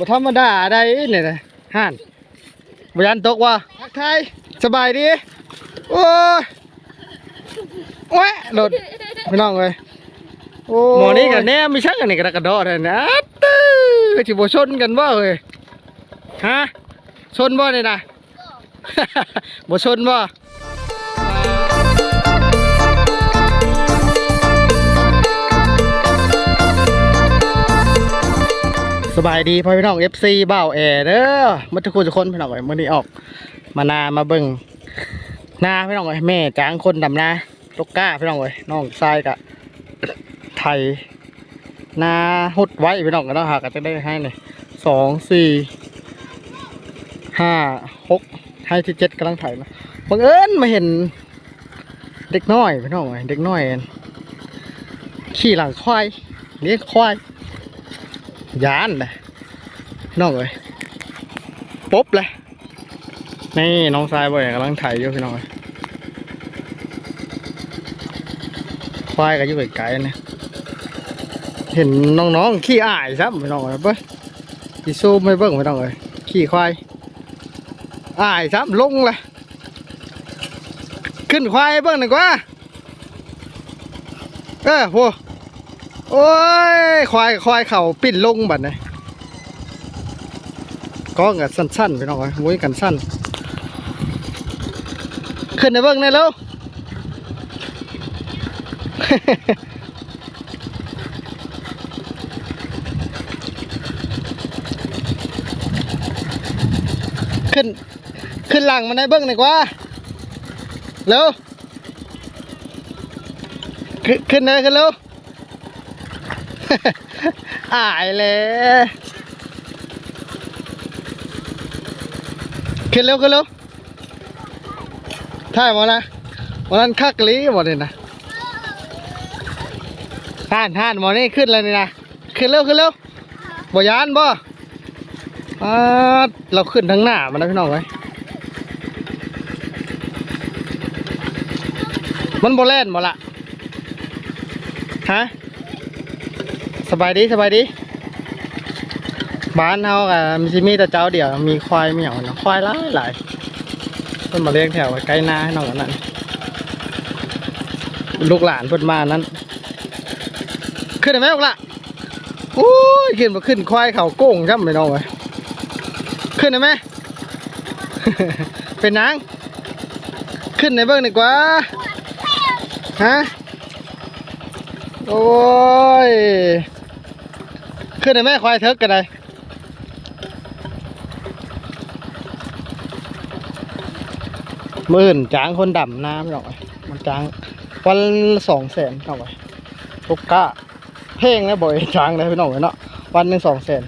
บ่ธรรมดาได้เนี่ยนะห่านบ่ยันตกว่ะทักทายสบายดี โอ้ยแหวะโดดพี่น้องเอ้ยโอ้หมอนี่กันแน่ไม่ชักอันนี้กระกระดอเลยนะตื้อสิบ่ชนกันบ่เอ้ยฮะชนบ่เนี่ยนะบ่ชนบ่ บายดีพ่อพี่น้อง FC บ่าแอร์เด้อมาทุกคนทุกคนพี่น้องเอ้มื้อนี้ออก มานามาเบิ่งนาพี่น้องเอ้แม่จ้างคนดำนาลูกก้าพี่น้องเอ้น้องชายกะไทยนาหุดไว้พี่น้องก็ต้องหากันจะได้ให้เลยสองสี่ห้าหกให้ที่เจ็ดกำลังไถนะบังเอิญมาเห็นเด็กน้อยพี่น้องเอ้เด็กน้อยขี่หลังควายเลี้ยงควาย ยานเลยน้องเอ้ยปุ๊บเลยนี่น้องทรายบ่อยกำลังไถอยู่พี่น้องเอ้ยควายก็อยู่ไกลๆเนี่ยเห็นน้องๆขี้อายซ้ำพี่น้องเอ้ยเบิ้งที่ซูมไม่เบิ้งพี่น้องเอ้ยขี้ควายอายซ้ำลงเลยขึ้นควายเบิ้งหน่อยกว่าเออโห โอ้ยควายควายเข่าปิ่นลงบัดนี่ยก็เงดสั้นๆไปน้องเอ้ยมุ้ยกันสั้น ขึ้นในเบิ้งในอยแล้วขึ้น ขึ้นหลังมาในเบิ้งหน่อยกว่าเร็วขึ้นขึ้นเลยขึ้นเร็ว อายเลยขึ้นเร็วขึ้นเร็วถ่ายหมดนะวันนั้นคักลีหมดเลยนะท่านท่านหมดนี่ขึ้นเลยนี่นะขึ้นเร็วขึ้นเร็วบ่ยานบ่เราขึ้นทั้งหน้ามันนะพี่น้องไว้มันบ่แล่นบ่ละฮะ สบายดีสบายดีบ้านเฮาก็มีสิมีแต่เจ้าเดียว มีควายมีหยังเนาะควายหลายหลายเพิ่นมาเลี้ยงแถวไว้ใกล้นาให้น้องกันนั่นลูกหลานเพิ่นมานั้น ขึ้นได้ไหมลูกละโอ้ยขึ้นมาขึ้นควายเขาโก้งจ้ำไปน้องเว้ขึ้นได้ไหมเป็นนางขึ้นในเบิ้องดีกว่าฮะโอ้ย ขึ้นได้ไหมควายเทิกกันเลยมื่นจ้างคนดำน้ำหน่อยมันจ้างวันสองแสนเอาไว้ทุกกะเพ่งนะบ่อยจ้างเลยพี่น้องเนาะวันหนึ่งสองแสน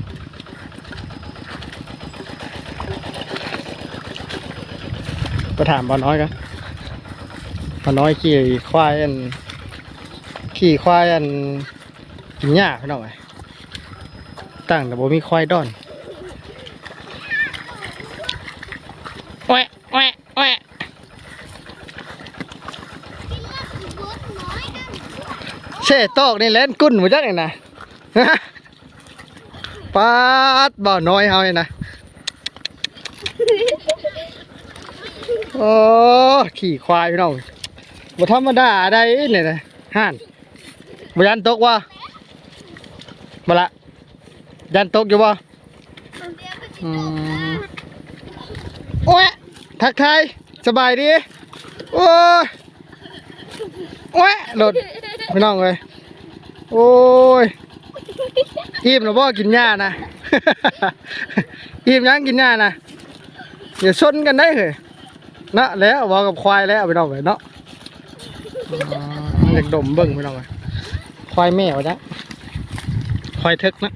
ไปถามบอน้อยกันบอน้อยขี่ควายอันขี่ควายอันกินหญ้าพี่น้องไอ้ ตั้งแต่บ่มีควายดอนแหวะแหวะแหวะเช่ตอกนี่เล่นกุ้นหมดจักเลยนะปาดบ่อน้อยเฮาเลยนะโอ้ขี่ควายพี่น้องบ่ธรรมดาได้เนี่ยนะห่านบ่ยันตกว่ะบ่ละ ยันตกอยู่บ่อืมโอ้ยทักทายสบายดีโอ้ยโอ้ยโดดพี่น้องเลยโอ้ยอิ่มแล้วบ่กินหญ้านะ อิ่มยังกินหญ้านะอย่าชนกันได้เหรอนะแล้วว่ากับควายแล้วพี่น้องเลยเนาะอ๋อเด็กดมเบิ่งไปหน่อยควายแม่วะจ๊ะควายเทึกนะ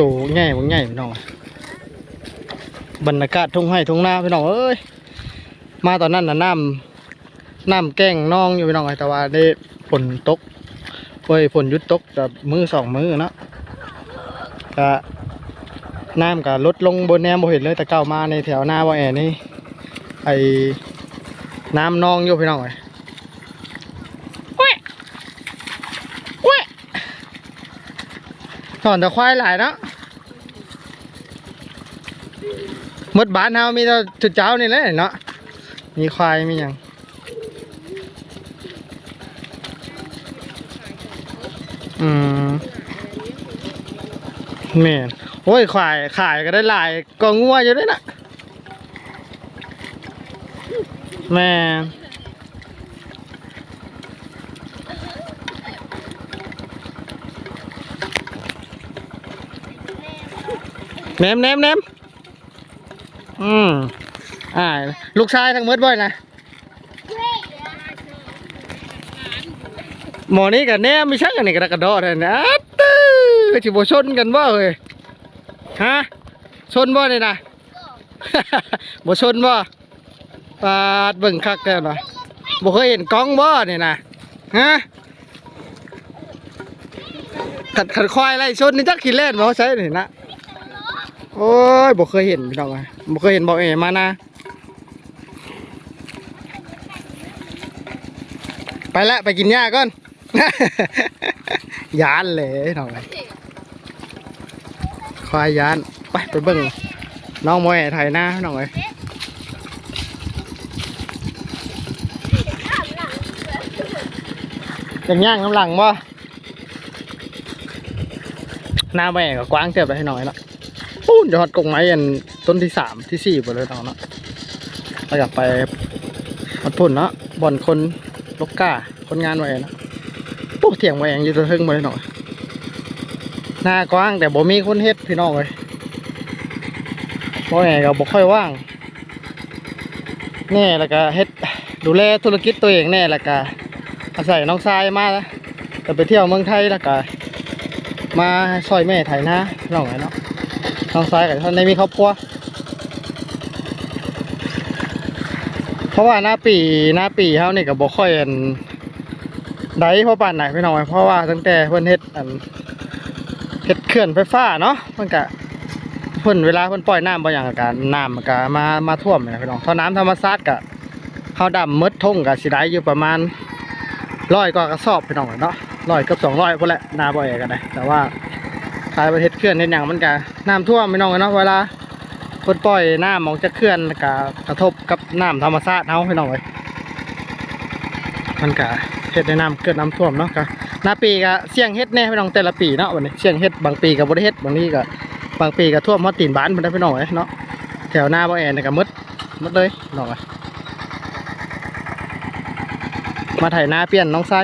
ตใหญ่บ่ใหญ่พี่น้องบรรยากาศทุ่งไร่ทุ่งนาพี่น้องเอ้ยมาตอนนั้นน่ะน้ำน้ำแก้งน้องอยู่พี่น้องแต่ว่าได้ฝนตกเว้ยฝนหยุดตกแต่มือสองมือเนาะก็น้ำก็ลดลงบนแนมบ่เห็นเลยแต่เก่ามาในแถวหน้าว่แอนี่ไอน้ำนองอยู่พี่น้องเล ยเว้ยเว้ยถอนแต่ควายหลายเนาะมดบ้านเฮามีแต่จุดเจ้านี่แหละเนาะมีควายมีหยังอืมแม่นโอ้ยขายขายก็ได้หลายก็งัวอยู่ด้วยนะแม่ แนมแนมแนมอืมอ่า ลูกชายทั้งหมดบ่อยนะหมอนี้กับแนมไม่ใช่กันนี่กระดกระโดดเลยนะตื้อจิบชนกันบ่เอ้ยฮะชนบ่นี่นะบ่ชนบ่ปาดเบิ่งคักแล้วนะบ่เคยเห็นกล้องบ่นี่นะฮะขัดขัดควายไล่ชนนี่จักขี้เล่นบ่ใช่นี่นะ โอ้ยบ่เคยเห็นพี่น้องอะบ่เคยเห็นบ่เอ๋มานะไปละไปกินหญ้าก่อน ยานเลยน้องเอ้ยควายยาน ไปไปเบิ่งน้องมวยไทยหน้าน้องเอ้ยยังย่างน้ำหลังบ่หน้าแม่ก็กว้างเติบไปให้หน่อยเนาะ ปูนจะฮอดกงไม้อันต้นที่สามที่สี่ไปเลยน้องเนาะเราอยากไปมันพุ่นเนาะบ่อนคนลกก้าคนงานไว้เนาะปุ๊เถียงไว้อย่างอยู่ตัวทึ่งไปหน่อยหน้ากว้างแต่บ่มีคนเฮ็ดพี่น้องเลยบ่แหก็บ่ค่อยว่างแน่แล้วก็เฮ็ดดูแลธุรกิจตัวเองแน่แล้วก็อาศัยน้องทรายมาแล้วจะไปเที่ยวเมืองไทยแล้วก็มาซอยแม่ไถนาน้องไงเนาะ น้องทรายกับท่านได้มีครอบครัวเพราะว่าหน้าปีหน้าปีเขานี่ก็บ่ค่อยอันได้เพราะป่านไหนพี่น้องเอ้ยเพราะว่าตั้งแต่เพิ่นเฮ็ดอันเฮ็ดเขื่อนไฟฟ้าเนาะมันก็เพิ่นเวลาเพิ่นปล่อยน้ำบางอย่างก็น้ำมันก็มามาท่วมเนี่ยพี่น้องท่อน้ำธรรมชาติก็เขาดำมดทงก็สิได้อยู่ประมาณร้อยกว่ากระสอบไปหน่อยเนาะร้อยกับสองร้อยพวกแหละนาบ่อยกันเลยแต่ว่าขายประเทศเคลื่อนในอย่างมันก็ น้ำท่วมไปหน่อยเนาะเวลาคนปล่อยน้ำออกจากเคลื่อนก็กระทบกับน้ำธรรมชาติเฮาไปหน่อยมันก็เฮ็ดในน้ำเกิดน้ำท่วมเนาะก็หน้าปีก็เสี่ยงเฮ็ดแน่ไปน้องแต่ละปีเนาะวันนี้เสี่ยงเฮ็ดบางปีก็บ่ได้เฮ็ดบางทีก็บางปีก็ท่วมฮอดตีนบ้านเพิ่นได้ไปหน่อยเนาะแถวหน้าบ่แอนก็หมดหมดเลยน้องเอ้ยมาไถนาเปลี่ยนน้องไส้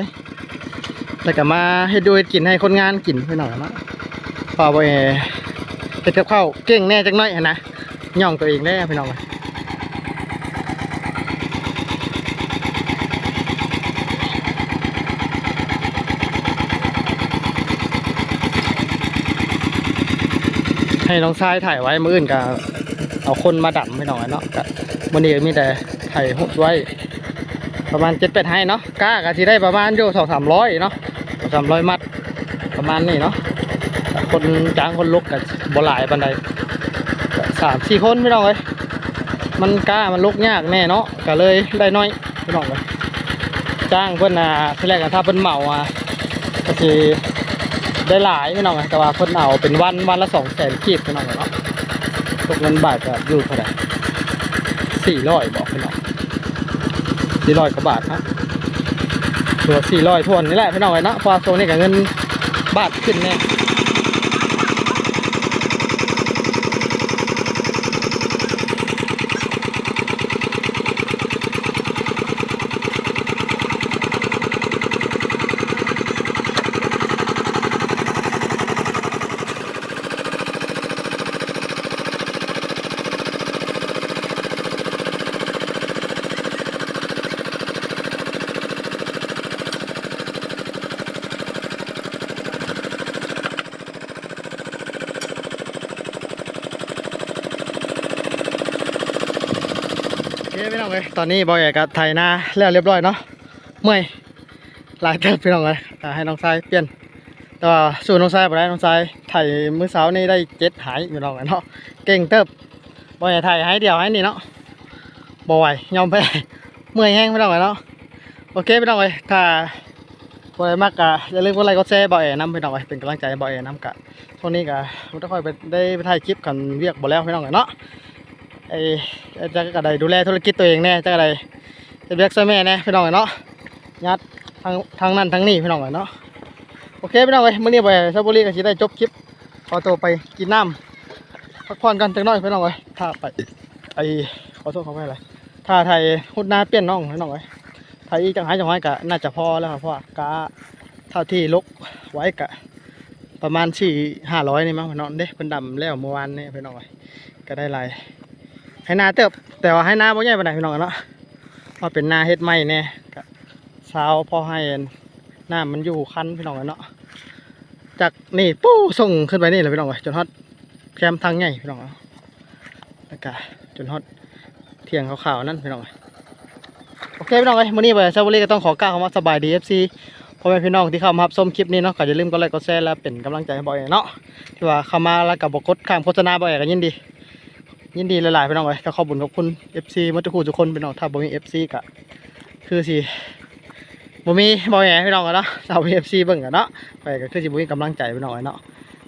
แล้วก็มาให้ดูให้กินให้คนงานกินไปหน่อยเนาะพอไป เฮ็ดกับข้าวเก่งแน่จังน้อยหั้นนะย่องตัวเองได้พี่น้องให้น้องชายถ่ายไว้มืออื่นก็เอาคนมาดับไปหน่อยเนาะก็วันนี้มีแต่ถ่ายหุบไว้ ประมาณเจ็ดแปดให้เนาะกล้าก็ที่ได้ประมาณอยู่สองสามร้อยเนาะสองสามร้อยมัดประมาณนี้เนาะคนจ้างคนลุกกับ บหลายปันใดสามสี่คนไม่ต้องเลยมันกล้ามันลุกยากแน่เนาะก็เลยได้น้อยไม่ต้องเลยจ้างเพื่อนอะที่แรกอะถ้าเพิ่นเหมาอะก็คือได้หลายไม่ต้องเลยแต่ว่าเพิ่นเอาเป็นวันวันละสองแสนกีบไม่ต้องเลยเนาะตกเงินบาทก็อยู่เท่าไหร่สี่ร้อยบอกพี่น้องสี่ร้อยกว่าบาทครับตัวสี่ร้อยทวนนี่แหละพี่น้องไอ้เนาะพอโซนนี้กับเงินบาทขึ้นแน่โอเคพี่น้องเลยตอนนี้บอยกับไทยนาแล้วเรียบร้อยเนาะเมื่อยหลายเติบพี่น้องเลยให้น้องชายเปลี่ยนแต่ว่าสู่น้องชายไปได้น้องชายไทยมือเช้านี่ได้เจ็ดหายพี่น้องเลยเนาะเก่งเติบบอยไทยให้เดียวให้นี่เนาะบ่ไหวยอมไปเมื่อยแห้งพี่น้องเลยเนาะโอเคพี่น้องเลยถ้าผู้ใดมากกะอย่าลืมกดไลค์กดแชร์บอยน้ำพี่น้องไว้เป็นกำลังใจบอยน้ำกะช่วงนี้กะผมจะคอยไปได้ไปถ่ายคลิปกันเรียกบ่แล้วพี่น้องเนาะ ไอ้จะกะไดดูแลธุรกิจตัวเองแน่จะกะไดจะเรียกช่วยแม่แน่พี่น้องเนาะยัดทางทางนั้นทางนี้พี่น้องเนาะโอเคพี่น้องเว้ยมื้อนี้ไปซาบุรีก็สิได้จบคลิปขอตัวไปกินน้ำพักผ่อนกันจักหน่อยพี่น้องเว้ยถ้าไปไอ้ขอโทษขอไปอะไรถ้าไทยหุดหน้าเปลี่ยนน้องพี่น้องเว้ยไทยจังหายจังหายกะน่าจะพอแล้วครับเพราะว่ากะเท่าที่ลกไว้กะประมาณสี่ห้าร้อยนี่มั้งพี่น้องเด้เพิ่นดำแล้วเมื่อวานนี่พี่น้องไว้ก็ได้หลาย ให้นาเติบแต่ว่าให้นาบ่ใหญ่ปานใดพี่น้องเนาะเพราะเป็นนาเฮ็ดใหม่แน่กะเช้าพอให้น้ามันอยู่คันพี่น้องเนาะจากนี่ปู้ส่งขึ้นไปนี่เลยพี่น้องเว้ยจนฮอดแคมทางใหญ่พี่น้องแล้วก็จนฮอดเที่ยงขาวๆนั่นพี่น้องเว้ยโอเคพี่น้องเอ้ยมื้อนี้ไปซาบุรีก็ต้องขอกล่าวคำว่าสบายดี FC พ่อแม่พี่น้องที่เข้ามารับชมคลิปนี้เนาะก็อย่าลืมกดไลค์กดแชร์และเป็นกำลังใจให้บ่อยเนาะที่ว่าเข้ามาแล้วก็บ่กดข้ามโฆษณาบ่อยก็ยินดี ยินดีหลายๆพี่น้องเอ้ยก็ขอบคุณขอบคุณ FC หมาทุคูทุกคนพี่น้องถ้าบ่มี FC ก็คือสิบ่มีบ่แหพี่น้องอะเนาะถ้าบ่มี FC เบิ่งอะเนาะไปก็คือสิบ่มีกำลังใจพี่น้องเอ้ยเนาะ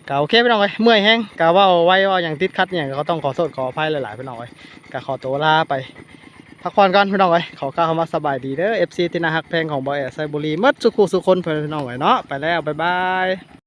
ก็โอเคพี่น้องเอ้ยเมื่อยแฮงก็ว้าไว้ว่าอย่างติดขัดอหย่างก็ต้องขอโทษขออภัยหลายๆพี่น้องเอ้ยก็ขอตัวลาไปพักผ่อนก่อนพี่น้องเอ้ยขอกล่าวคำว่าสบายดีเด้อ FC ที่น่าฮักแพงของบอยแอร์ไซบุรีมัดสุขุสุคนเพื่อนพี่น้องเอ้ยเนาะไปแล้วบ๊ายบาย